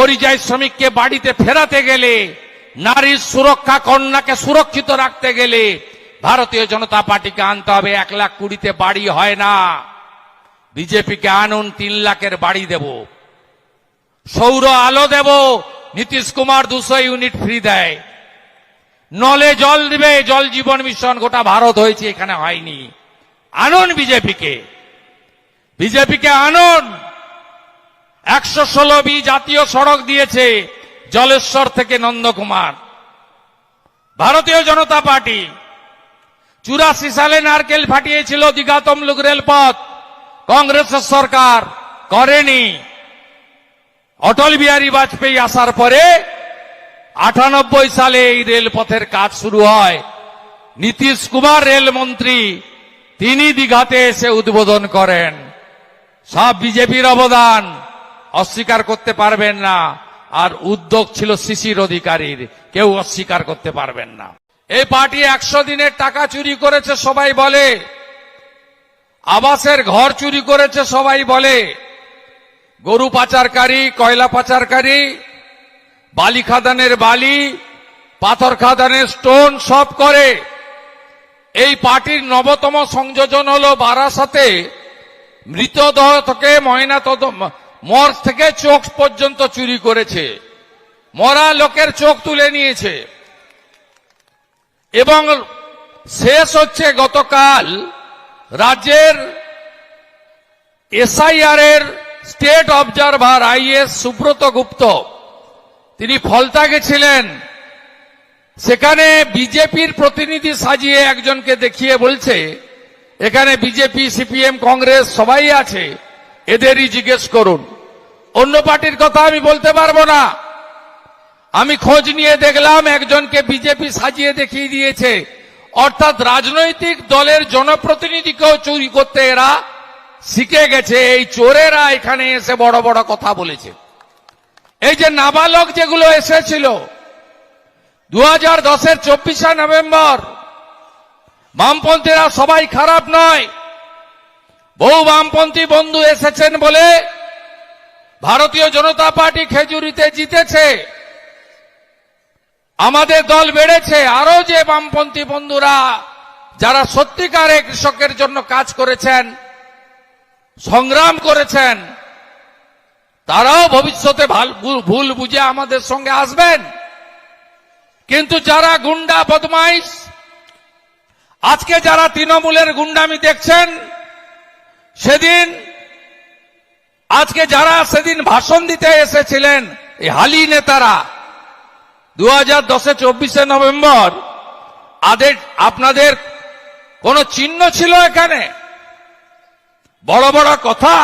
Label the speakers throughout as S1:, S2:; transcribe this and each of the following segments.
S1: পরিযায়ী শ্রমিককে বাড়িতে ফেরাতে গেলে নারীর সুরক্ষা কন্যাকে সুরক্ষিত রাখতে গেলে, ভারতীয় জনতা পার্টিকে আনতে হবে এক লাখ কুড়িতে বাড়ি হয় না। বিজেপিকে আনুন তিন লাখের বাড়ি দেব। সৌর আলো দেব, নীতিশ কুমার দুশো ইউনিট ফ্রি দেয়। নলে জল দিবে, জল জীবন মিশন গোটা ভারত হয়েছে, এখানে হয়নি। আনুন বিজেপিকে। বিজেপিকে আনুন। একশো ষোলো বি জাতীয় সড়ক দিয়েছে জলেশ্বর থেকে নন্দকুমার। ভারতীয় জনতা পার্টি চুরাশি সালে নারকেল ফাটিয়েছিল দীঘা তমলুক রেলপথ। কংগ্রেসের সরকার করেনি। অটল বিহারী বাজপেয়ী আসার পরে আটানব্বই সালে এই রেলপথের কাজ শুরু হয়। নীতিশ কুমার রেলমন্ত্রী তিনি দীঘাতে এসে উদ্বোধন করেন। সব বিজেপির অবদান। অস্বীকার করতে পারবেন না। আর উদ্যোগ ছিল শিশির অধিকারীর। কেউ অস্বীকার করতে পারবেন না। এই পার্টি একশো দিনের টাকা চুরি করেছে সবাই বলে। আবাসের ঘর চুরি করেছে সবাই বলে। গরু পাচারকারী, কয়লা পাচারকারী, বালি খাদানের বালি, পাথর খাদানের স্টোন সব করে। এই পার্টির নবতম সংযোজন হল বারাসাতে মৃতদেহ থেকে ময়না মর থেকে চোখ পর্যন্ত চুরি করেছে। মরা লোকের চোখ তুলে নিয়েছে। এবং শেষ হচ্ছে গতকাল রাজ্যের এসআইআর এর state observer IS Subrata Gupta. তিনি ফলতা গেছিলেন সেখানে বিজেপির প্রতিনিধি সাজিয়ে একজনকে দেখিয়ে বলছে, এখানে বিজেপি, সিপিএম, কংগ্রেস সবাই আছে। এদেরই জিজ্ঞেস করুন। অন্য পার্টির কথা আমি বলতে পারব না। আমি খোঁজ নিয়ে দেখলাম একজনকে বিজেপি সাজিয়ে দেখিয়ে দিয়েছে। অর্থাৎ রাজনৈতিক দলের জনপ্রতিনিধিকেও চুরি করতে এরা শিখে গেছে। এই চোরেরা এখানে এসে বড় বড় কথা বলেছে। এই যে নাবালক যেগুলো এসেছিল দু হাজার দশের চব্বিশে নভেম্বর, বামপন্থীরা সবাই খারাপ নয়। বহু বামপন্থী বন্ধু এসেছেন বলে ভারতীয় জনতা পার্টি খেজুরিতে জিতেছে। আমাদের দল বেড়েছে। আরও যে বামপন্থী বন্ধুরা, যারা সত্যিকারে কৃষকের জন্য কাজ করেছেন, সংগ্রাম করেছেন, তারাও ভবিষ্যতে ভাল- বুঝে আমাদের সঙ্গে আসবেন। কিন্তু যারা গুন্ডা বদমাইশ, আজকে যারা তৃণমূলের গুন্ডামি দেখছেন সেদিন, আজকে যারা সেদিন ভাষণ দিতে এসেছিলেন, এই হালি নেতারা দু হাজার দশে চব্বিশে নভেম্বর, আদের, আপনাদের কোন চিহ্ন ছিল এখানে? বড় বড় কথা,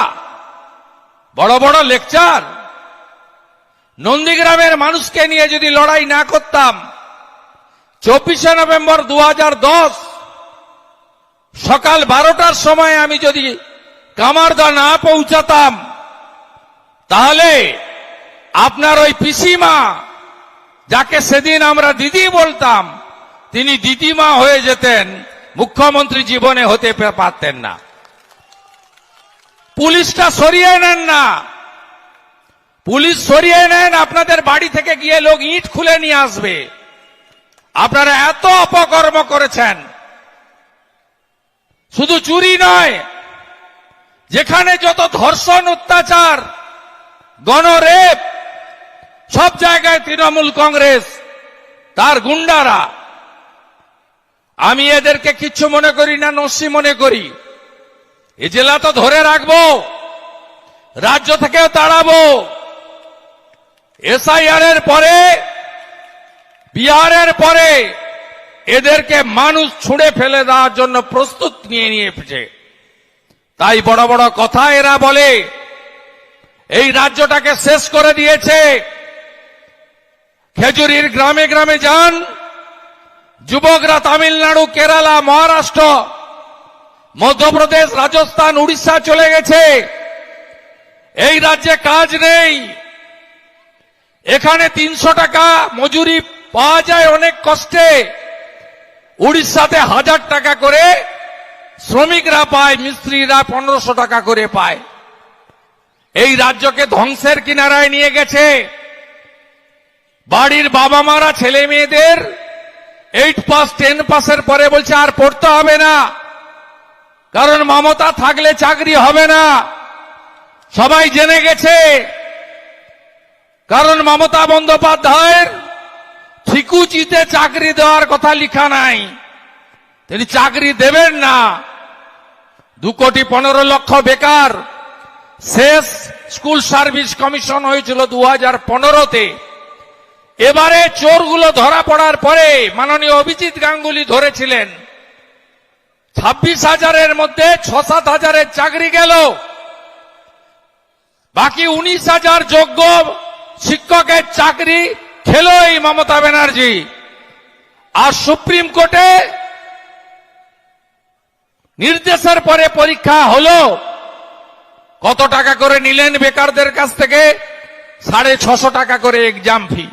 S1: বড় বড় লেকচার। নন্দীগ্রামের মানুষকে নিয়ে যদি লড়াই না করতাম, চব্বিশে নভেম্বর দু হাজার দশ, সকাল বারোটার সময় আমি যদি কামারদা না পৌঁছাতাম, তাহলে আপনার ওই পিসিমা, যাকে সেদিন আমরা দিদি বলতাম, তিনি দিদিমা হয়ে যেতেন, মুখ্যমন্ত্রী জীবনে হতে পারতেন না। পুলিশটা সরিয়ে নেন না। পুলিশ সরিয়ে নেন, আপনাদের বাড়ি থেকে গিয়ে লোক ইট খুলে নিয়ে আসবে। আপনারা এত অপকর্ম করেছেন। শুধু চুরি নয় যেখানে যত ধর্ষণ, অত্যাচার, গণরেপ, সব জায়গায় তৃণমূল কংগ্রেস, তার গুন্ডারা। আমি এদেরকে কিচ্ছু মনে করি না, নস্যি মনে করি। এ জেলা তো ধরে রাখব, রাজ্য থেকেও তাড়াবো। এসআইআর এর পরে, বিহারের পরে, এদেরকে মানুষ ছুঁড়ে ফেলে দেওয়ার জন্য প্রস্তুত নিয়ে নিয়েছে। তাই বড় বড় কথা এরা বলে। এই রাজ্যটাকে শেষ করে দিয়েছে। খেজুরির গ্রামে গ্রামে যান। যুবকরা তামিলনাড়ু, কেরালা, মহারাষ্ট্র, মধ্যপ্রদেশ, রাজস্থান, উড়িষ্যা চলে গেছে। এই রাজ্যে কাজ নেই। এখানে তিনশো টাকা মজুরি পাওয়া যায় অনেক কষ্টে। উড়িষ্যাতে হাজার টাকা করে শ্রমিকরা পায়, মিস্ত্রিরা পনেরোশো টাকা করে পায়। এই রাজ্যকে ধ্বংসের কিনারায় নিয়ে গেছে। বাড়ির বাবা মারা ছেলে মেয়েদের এইট পাস টেন পাসের পরে বলছে, আর পড়তে হবে না। কারণ মমতা থাকলে চাকরি হবে না। সবাই জেনে গেছে। কারণ মমতা বন্দ্যোপাধ্যায়ের ঠিকুচিতে চাকরি দেওয়ার কথা লিখা নাই। তিনি চাকরি দেবেন না। দু কোটি পনেরো লক্ষ বেকার। শেষ স্কুল সার্ভিস কমিশন হয়েছিল দু হাজার পনেরোতে। এবারে চোরগুলো ধরা পড়ার পরে মাননীয় অভিজিৎ গাঙ্গুলি ধরেছিলেন। ছাব্বিশ হাজারের মধ্যে ছ সাত হাজারের চাকরি গেল। বাকি উনিশ হাজার যোগ্য শিক্ষকের চাকরি খেল এই মমতা ব্যানার্জি। আর সুপ্রিম কোর্টে নির্দেশের পরে পরীক্ষা হলো। কত টাকা করে নিলেন বেকারদের কাছ থেকে? সাড়ে ছশো টাকা করে এক্সাম ফি